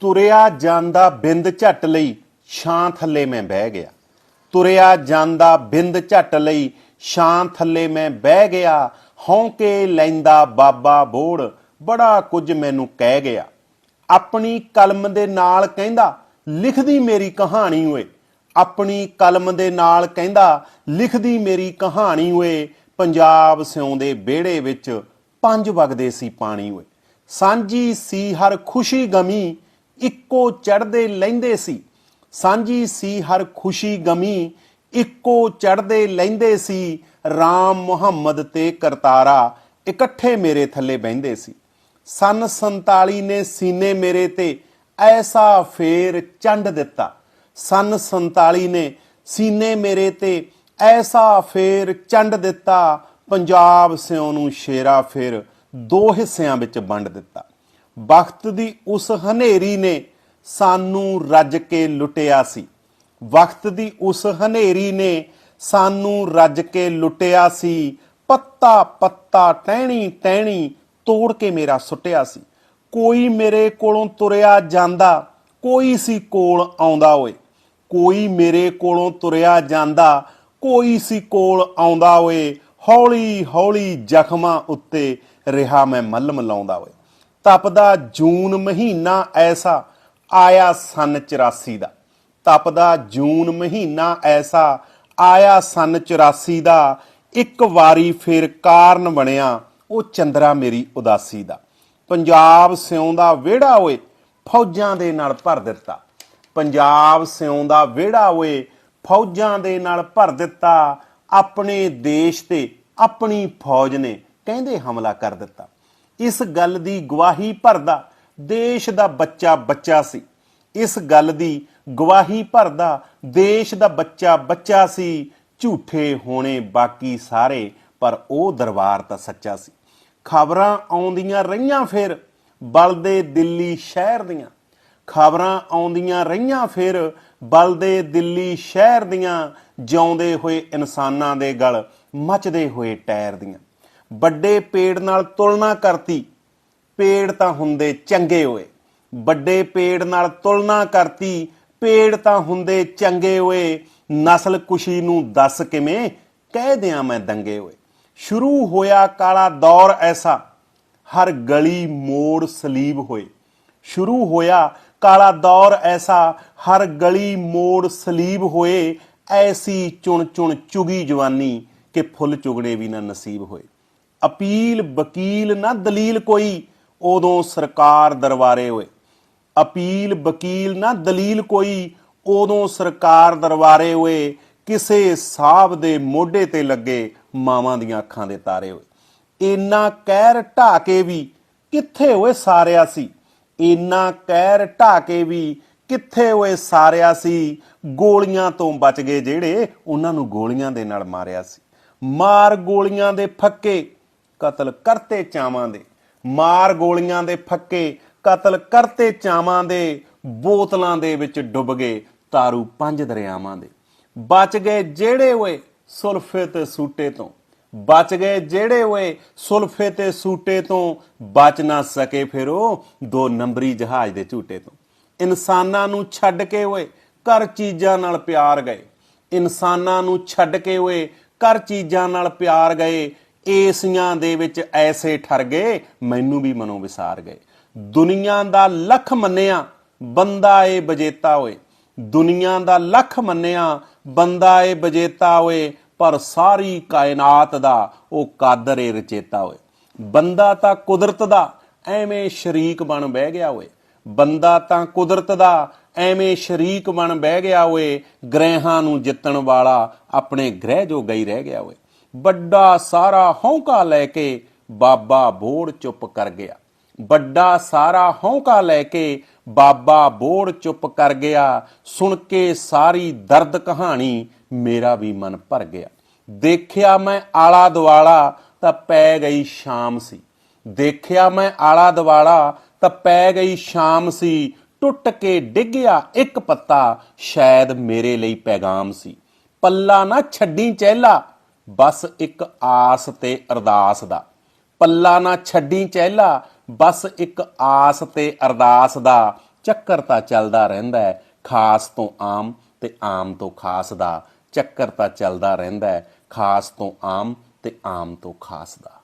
ਤੁਰਿਆ ਜਾਂਦਾ ਬਿੰਦ ਝੱਟ ਲਈ ਛਾਂ ਥੱਲੇ ਮੈਂ ਬਹਿ ਗਿਆ। ਤੁਰਿਆ ਜਾਂਦਾ ਬਿੰਦ ਝੱਟ ਲਈ ਛਾਂ ਥੱਲੇ ਮੈਂ ਬਹਿ ਗਿਆ। ਹੌਂਕੇ ਲੈਂਦਾ ਬਾਬਾ ਬੋੜ, ਬੜਾ ਕੁਝ ਮੈਨੂੰ ਕਹਿ ਗਿਆ। ਆਪਣੀ ਕਲਮ ਦੇ ਨਾਲ ਕਹਿੰਦਾ, ਲਿਖਦੀ ਮੇਰੀ ਕਹਾਣੀ ਓਏ। ਆਪਣੀ ਕਲਮ ਦੇ ਨਾਲ ਕਹਿੰਦਾ, ਲਿਖਦੀ ਮੇਰੀ ਕਹਾਣੀ ਓਏ। ਪੰਜਾਬ ਸਿਉਂ ਦੇ ਵਿਹੜੇ ਵਿੱਚ ਪੰਜ ਵਗਦੇ ਸੀ ਪਾਣੀ ਓਏ। ਸਾਂਝੀ ਸੀ ਹਰ ਖੁਸ਼ੀ ਗਮੀ ਇੱਕੋ ਚੜਦੇ ਲੈਂਦੇ ਸੀ। ਸਾਂਝੀ ਸੀ ਹਰ ਖੁਸ਼ੀ ਗਮੀ, ਇੱਕੋ ਚੜਦੇ ਲੈਂਦੇ ਸੀ RAM ਮੁਹੰਮਦ ਤੇ ਕਰਤਾਰਾ, ਇਕੱਠੇ ਮੇਰੇ ਥੱਲੇ ਬਹਿੰਦੇ ਸੀ। ਸਨ 47 ਨੇ ਸੀਨੇ ਮੇਰੇ ਤੇ ਐਸਾ ਫੇਰ ਚੰਡ ਦਿੱਤਾ। ਸਨ 47 ਨੇ ਸੀਨੇ ਮੇਰੇ ਤੇ ਐਸਾ ਫੇਰ ਚੰਡ ਦਿੱਤਾ। ਪੰਜਾਬ ਸਿਉਂ ਨੂੰ ਸ਼ੇਰਾ ਫੇਰ ਦੋ ਹਿੱਸਿਆਂ ਵਿੱਚ ਵੰਡ ਦਿੱਤਾ। ਵਕਤ ਦੀ ਉਸ ਹਨੇਰੀ ਨੇ ਸਾਨੂੰ ਰੱਜ ਕੇ ਲੁੱਟਿਆ ਸੀ। ਵਕਤ ਦੀ ਉਸ ਹਨੇਰੀ ਨੇ ਸਾਨੂੰ ਰੱਜ ਕੇ ਲੁੱਟਿਆ ਸੀ। ਪੱਤਾ ਪੱਤਾ ਟਹਿਣੀ ਟਹਿਣੀ ਤੋੜ ਕੇ ਮੇਰਾ ਸੁੱਟਿਆ ਸੀ। ਕੋਈ ਮੇਰੇ ਕੋਲੋਂ ਤੁਰਿਆ ਜਾਂਦਾ, ਕੋਈ ਸੀ ਕੋਲ ਆਉਂਦਾ ਓਏ। ਕੋਈ ਮੇਰੇ ਕੋਲੋਂ ਤੁਰਿਆ ਜਾਂਦਾ, ਕੋਈ ਸੀ ਕੋਲ ਆਉਂਦਾ ਓਏ। ਹੌਲੀ ਹੌਲੀ ਜ਼ਖਮਾਂ ਉੱਤੇ ਰਿਹਾ ਮੈਂ ਮੱਲਮ ਲਾਉਂਦਾ ਓਏ। ਤਪਦਾ ਜੂਨ ਮਹੀਨਾ ਐਸਾ ਆਇਆ ਸਨ 84 ਦਾ। ਤਪਦਾ ਜੂਨ ਮਹੀਨਾ ਐਸਾ ਆਇਆ ਸਨ 84 ਦਾ। ਇੱਕ ਵਾਰੀ ਫਿਰ ਕਾਰਨ ਬਣਿਆ ਉਹ ਚੰਦਰਾ ਮੇਰੀ ਉਦਾਸੀ ਦਾ। ਪੰਜਾਬ ਸਿਉਂ ਦਾ ਵਿਹੜਾ ਓਏ, ਫੌਜਾਂ ਦੇ ਨਾਲ ਭਰ ਦਿੱਤਾ। ਪੰਜਾਬ ਸਿਉਂ ਦਾ ਵਿਹੜਾ ਓਏ, ਫੌਜਾਂ ਦੇ ਨਾਲ ਭਰ ਦਿੱਤਾ। ਆਪਣੇ ਦੇਸ਼ ਤੇ ਆਪਣੀ ਫੌਜ ਨੇ, ਕਹਿੰਦੇ ਹਮਲਾ ਕਰ ਦਿੱਤਾ। ਇਸ ਗੱਲ ਦੀ ਗਵਾਹੀ ਭਰਦਾ ਦੇਸ਼ ਦਾ ਬੱਚਾ ਬੱਚਾ ਸੀ। ਇਸ ਗੱਲ ਦੀ ਗਵਾਹੀ ਭਰਦਾ ਦੇਸ਼ ਦਾ ਬੱਚਾ ਬੱਚਾ ਸੀ। ਝੂਠੇ ਹੋਣੇ ਬਾਕੀ ਸਾਰੇ, ਪਰ ਉਹ ਦਰਬਾਰ ਤਾਂ ਸੱਚਾ ਸੀ। ਖਬਰਾਂ ਆਉਂਦੀਆਂ ਰਹੀਆਂ ਫਿਰ ਬਲਦੇ ਦਿੱਲੀ ਸ਼ਹਿਰ ਦੀਆਂ। ਖਬਰਾਂ ਆਉਂਦੀਆਂ ਰਹੀਆਂ ਫਿਰ ਬਲਦੇ ਦਿੱਲੀ ਸ਼ਹਿਰ ਦੀਆਂ। ਜਿਉਂਦੇ ਹੋਏ ਇਨਸਾਨਾਂ ਦੇ ਗਲ ਮੱਚਦੇ ਹੋਏ ਟਾਇਰ ਦੀਆਂ। ਵੱਡੇ ਪੇੜ ਨਾਲ ਤੁਲਨਾ ਕਰਤੀ। ਪੇੜ ਤਾਂ ਹੁੰਦੇ ਚੰਗੇ ਹੋਏ ਵੱਡੇ ਪੇੜ ਨਾਲ ਤੁਲਨਾ ਕਰਤੀ, ਪੇੜ ਤਾਂ ਹੁੰਦੇ ਚੰਗੇ ਹੋਏ ਨਸਲ ਕੁਸ਼ੀ ਨੂੰ ਦੱਸ ਕਿਵੇਂ ਕਹਿ ਦਿਆਂ ਮੈਂ ਦੰਗੇ ਹੋਏ ਸ਼ੁਰੂ ਹੋਇਆ ਕਾਲਾ ਦੌਰ ਐਸਾ, ਹਰ ਗਲੀ ਮੋੜ ਸਲੀਬ ਹੋਏ। ਸ਼ੁਰੂ ਹੋਇਆ ਕਾਲਾ ਦੌਰ ਐਸਾ, ਹਰ ਗਲੀ ਮੋੜ ਸਲੀਬ ਹੋਏ। ਐਸੀ ਚੁਣ ਚੁਣ ਚੁਗੀ ਜਵਾਨੀ ਕਿ ਫੁੱਲ ਚੁਗਣੇ ਵੀ ਨਾ ਨਸੀਬ ਹੋਏ। ਅਪੀਲ, ਵਕੀਲ ਨਾ ਦਲੀਲ ਕੋਈ, ਉਦੋਂ ਸਰਕਾਰ ਦਰਬਾਰੇ ਹੋਏ। ਅਪੀਲ, ਵਕੀਲ ਨਾ ਦਲੀਲ ਕੋਈ, ਉਦੋਂ ਸਰਕਾਰ ਦਰਬਾਰੇ ਹੋਏ। ਕਿਸੇ ਸਾਹਬ ਦੇ ਮੋਢੇ ਤੇ ਲੱਗੇ ਮਾਵਾਂ ਦੀਆਂ ਅੱਖਾਂ ਦੇ ਤਾਰੇ ਹੋਏ। ਇੰਨਾ ਕਹਿਰ ਢਾ ਕੇ ਵੀ ਕਿੱਥੇ ਹੋਏ ਸਾਰਿਆ ਸੀ? ਇੰਨਾ ਕਹਿਰ ਢਾ ਕੇ ਵੀ ਕਿੱਥੇ ਹੋਏ ਸਾਰਿਆ ਸੀ? ਗੋਲੀਆਂ ਤੋਂ ਬਚ ਗਏ ਜਿਹੜੇ ਉਹਨਾਂ ਨੂੰ ਗੋਲੀਆਂ ਦੇ ਨਾਲ ਮਾਰਿਆ ਸੀ। ਮਾਰ ਗੋਲੀਆਂ ਦੇ ਫੱਕੇ ਕਤਲ ਕਰਤੇ ਚਾਵਾਂ ਦੇ। ਮਾਰ ਗੋਲੀਆਂ ਦੇ ਫੱਕੇ, ਕਤਲ ਕਰਤੇ ਚਾਵਾਂ ਦੇ, ਬੋਤਲਾਂ ਦੇ ਵਿੱਚ ਡੁੱਬ ਗਏ ਤਾਰੂ ਪੰਜ ਦਰਿਆਵਾਂ ਦੇ। ਬਚ ਗਏ ਜਿਹੜੇ ਓਏ ਸੁਲਫੇ ਤੇ ਸੂਟੇ ਤੋਂ। ਬਚ ਗਏ ਜਿਹੜੇ ਓਏ ਸੁਲਫੇ ਤੇ ਸੂਟੇ ਤੋਂ। ਬਚ ਨਾ ਸਕੇ ਫਿਰ ਉਹ ਦੋ ਨੰਬਰੀ ਜਹਾਜ਼ ਦੇ ਝੂਟੇ ਤੋਂ। ਇਨਸਾਨਾਂ ਨੂੰ ਛੱਡ ਕੇ ਓਏ ਕਰ ਚੀਜ਼ਾਂ ਨਾਲ ਪਿਆਰ ਗਏ। ਇਨਸਾਨਾਂ ਨੂੰ ਛੱਡ ਕੇ ਓਏ ਕਰ ਚੀਜ਼ਾਂ ਨਾਲ ਪਿਆਰ ਗਏ ਏਸੀਆਂ ਦੇ ਵਿੱਚ ਐਸੇ ਠਰ ਗਏ, ਮੈਨੂੰ ਵੀ ਮਨੋਂ ਵਿਸਾਰ ਗਏ। ਦੁਨੀਆ ਦਾ ਲੱਖ ਮੰਨਿਆ, ਬੰਦਾ ਏ ਬਜੇਤਾ ਹੋਏ ਦੁਨੀਆ ਦਾ ਲੱਖ ਮੰਨਿਆ, ਬੰਦਾ ਏ ਬਜੇਤਾ ਹੋਏ ਪਰ ਸਾਰੀ ਕਾਇਨਾਤ ਦਾ ਉਹ ਕਾਦਰ ਏ ਰਚੇਤਾ ਹੋਏ ਬੰਦਾ ਤਾਂ ਕੁਦਰਤ ਦਾ, ਐਵੇਂ ਸ਼ਰੀਕ ਬਣ ਬਹਿ ਗਿਆ ਹੋਏ ਬੰਦਾ ਤਾਂ ਕੁਦਰਤ ਦਾ, ਐਵੇਂ ਸ਼ਰੀਕ ਬਣ ਬਹਿ ਗਿਆ ਓਏ। ਗ੍ਰਹਿਾਂ ਨੂੰ ਜਿੱਤਣ ਵਾਲਾ ਆਪਣੇ ਗ੍ਰਹਿ ਜੋ ਗਈ ਰਹਿ ਗਿਆ ਓਏ। ਵੱਡਾ ਸਾਰਾ ਹੌਂਕਾ ਲੈ ਕੇ ਬਾਬਾ ਬੋੜ ਚੁੱਪ ਕਰ ਗਿਆ। ਵੱਡਾ ਸਾਰਾ ਹੌਂਕਾ ਲੈ ਕੇ ਬਾਬਾ ਬੋੜ ਚੁੱਪ ਕਰ ਗਿਆ। ਸੁਣ ਕੇ ਸਾਰੀ ਦਰਦ ਕਹਾਣੀ ਮੇਰਾ ਵੀ ਮਨ ਭਰ ਗਿਆ। ਦੇਖਿਆ ਮੈਂ ਆਲਾ ਦੁਆਲਾ ਤਾਂ ਪੈ ਗਈ ਸ਼ਾਮ ਸੀ। ਦੇਖਿਆ ਮੈਂ ਆਲਾ ਦੁਆਲਾ ਤਾਂ ਪੈ ਗਈ ਸ਼ਾਮ ਸੀ। ਟੁੱਟ ਕੇ ਡਿੱਗਿਆ ਇੱਕ ਪੱਤਾ ਸ਼ਾਇਦ ਮੇਰੇ ਲਈ ਪੈਗਾਮ ਸੀ। ਪੱਲਾ ਨਾ ਛੱਡੀ ਚਹਿਲਾ ਬਸ ਇੱਕ ਆਸ ਤੇ ਅਰਦਾਸ ਦਾ। ਪੱਲਾ ਨਾ ਛੱਡੀ ਚਹਿਲਾ, ਬਸ ਇੱਕ ਆਸ ਤੇ ਅਰਦਾਸ ਦਾ। ਚੱਕਰ ਤਾਂ ਚੱਲਦਾ ਰਹਿੰਦਾ ਹੈ, ਖਾਸ ਤੋਂ ਆਮ ਤੇ ਆਮ ਤੋਂ ਖਾਸ ਦਾ। ਚੱਕਰ ਤਾਂ ਚੱਲਦਾ ਰਹਿੰਦਾ ਹੈ, ਖਾਸ ਤੋਂ ਆਮ ਤੇ ਆਮ ਤੋਂ ਖਾਸ ਦਾ।